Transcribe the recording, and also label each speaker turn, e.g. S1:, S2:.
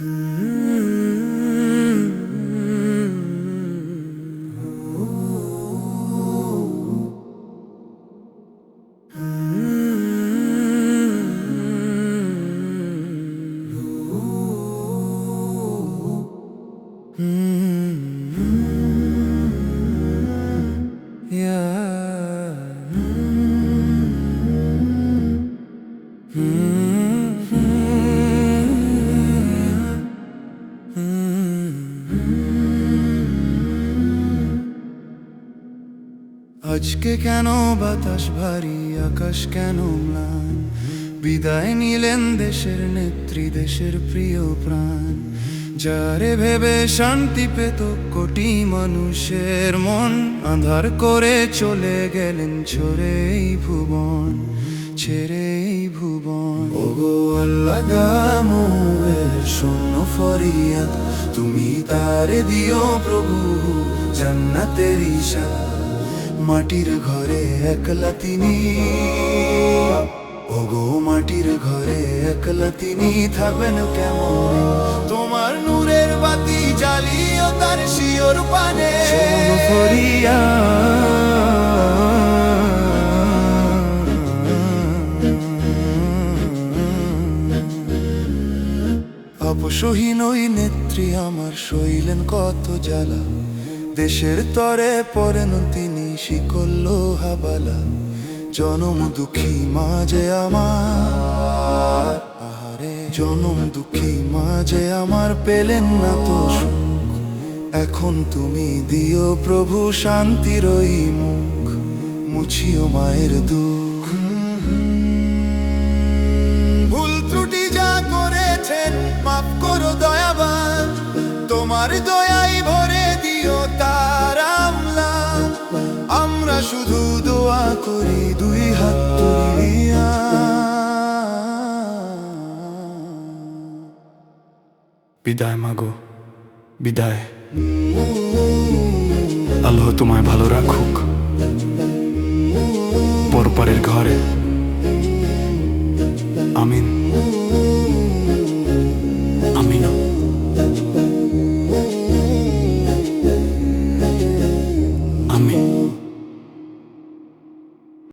S1: Mm-hmm. আজকে কেন বাতাস ভারী, আকাশ কেন ম্লান? বিদায় নিলেন দেশের নেত্রী, দেশের প্রিয় প্রাণ। যারে ভেবে শান্তি পেত কোটি মানুষের মন আধার করে চলে গেলেন ছোড়ে ভুবন ছেড়ে ভুবন। ওগো আল্লাহ শূন্য ফরিয়াদ, তুমি তারে দিও প্রভু, জান্নাতের ঈশা মাটির ঘরে একলা তিনি। ওগো মাটির ঘরে একলা তিনি থাকবেন কেমন? তোমার নূরের বাতি জ্বালিও তার শিওর পানে। অপসহীন ওই নেত্রী আমার সইলেন কত জ্বালা। দেশের তরে পরেন তিনি শিকল হাবালা, জনম দুঃখী মাঝে আমার। আহারে, জনম দুঃখী মাঝে আমার পেলেন না তো সুখ। এখন তুমি দিও প্রভু শান্তির ওই মুখ, মুছিও মায়ের দুঃখ। শুধু দোয়া করি, দুই হাত তুলিয়া।
S2: বিদায় মাগো, বিদায়। আল্লাহ তোমায় ভালো রাখুক। পরপারের ঘরে। আমিন।